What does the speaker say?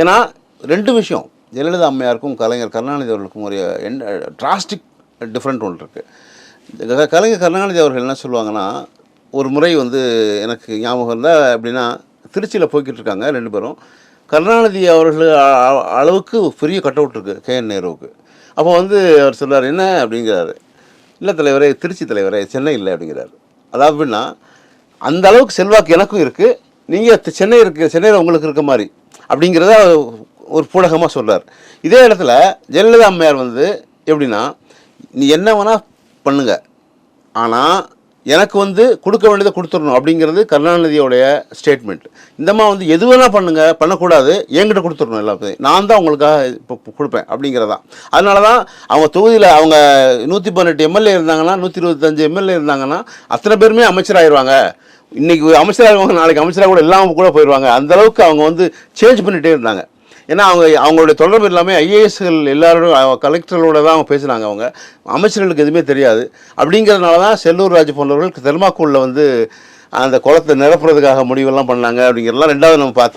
ஏன்னா ரெண்டு விஷயம். ஜெயலலிதா அம்மையாருக்கும் கலைஞர் கருணாநிதி அவர்களுக்கும் ஒரு டிராஸ்டிக் டிஃப்ரெண்ட் ஒன்று இருக்குது கலைஞர் கருணாநிதி அவர்கள் என்ன சொல்லுவாங்கன்னா ஒரு முறை வந்து எனக்கு ஞாபகம் இருந்தால் எப்படின்னா திருச்சியில் போய்கிட்டு இருக்காங்க ரெண்டு பேரும். கருணாநிதி அவர்கள் அளவுக்கு பெரிய கட் அவுட் இருக்குது கே. என். நேருவுக்கு. அப்போ வந்து அவர் சொல்றாரு என்ன? அப்படிங்கிறாரு. இல்லை தலைவரே திருச்சி தலைவரே சென்னை இல்லை அப்படிங்கிறாரு. அதாவது அப்படின்னா அந்த அளவுக்கு செல்வாக்கு எனக்கும் இருக்குது நீங்கள் சென்னை இருக்கு சென்னையில் உங்களுக்கு இருக்க மாதிரி. அப்படிங்கிறத ஒரு பூடகமாக சொல்கிறார் இதே இடத்துல ஜெயலலிதா அம்மையார் வந்து எப்படின்னா நீ என்ன வேணால் பண்ணுங்க. ஆனால் எனக்கு வந்து கொடுக்க வேண்டியதை கொடுத்துடணும் அப்படிங்கிறது கருணாநிதியோடைய ஸ்டேட்மெண்ட் இந்தம்மா வந்து எது வேணால் பண்ணுங்கள் பண்ணக்கூடாது என்கிட்ட கொடுத்துடணும் எல்லாத்தையும். நான் தான் உங்களுக்காக இப்போ கொடுப்பேன் அப்படிங்கிறதான் அதனால தான் அவங்க தொகுதியில் அவங்க நூற்றி பதினெட்டு எம்எல்ஏ இருந்தாங்கன்னா நூற்றி இருபத்தஞ்சு எம்எல்ஏ இருந்தாங்கன்னா அத்தனை பேருமே அமைச்சராயிருவாங்க. இன்னைக்கு அமைச்சராக நாளைக்கு அமைச்சராக கூட இல்லாமல் கூட போயிடுவாங்க அந்த அளவுக்கு அவங்க வந்து சேஞ்ச் பண்ணிகிட்டே இருந்தாங்க. ஏன்னா அவங்க அவங்களுடைய தொடர்பு எல்லாமே ஐஏஎஸ்கள் எல்லாரோட கலெக்டர்களோட தான் அவங்க பேசுனாங்க அவங்க. அமைச்சர்களுக்கு எதுவுமே தெரியாது. அப்படிங்கிறதுனால தான் செல்லூர் ராஜ் போன்றவர்கள் தெர்மாக்கூலில் வந்து அந்த குளத்தை நிரப்புறதுக்காக முடிவெல்லாம் பண்ணாங்க அப்படிங்கிறதெல்லாம் ரெண்டாவது நம்ம பார்த்தோம்.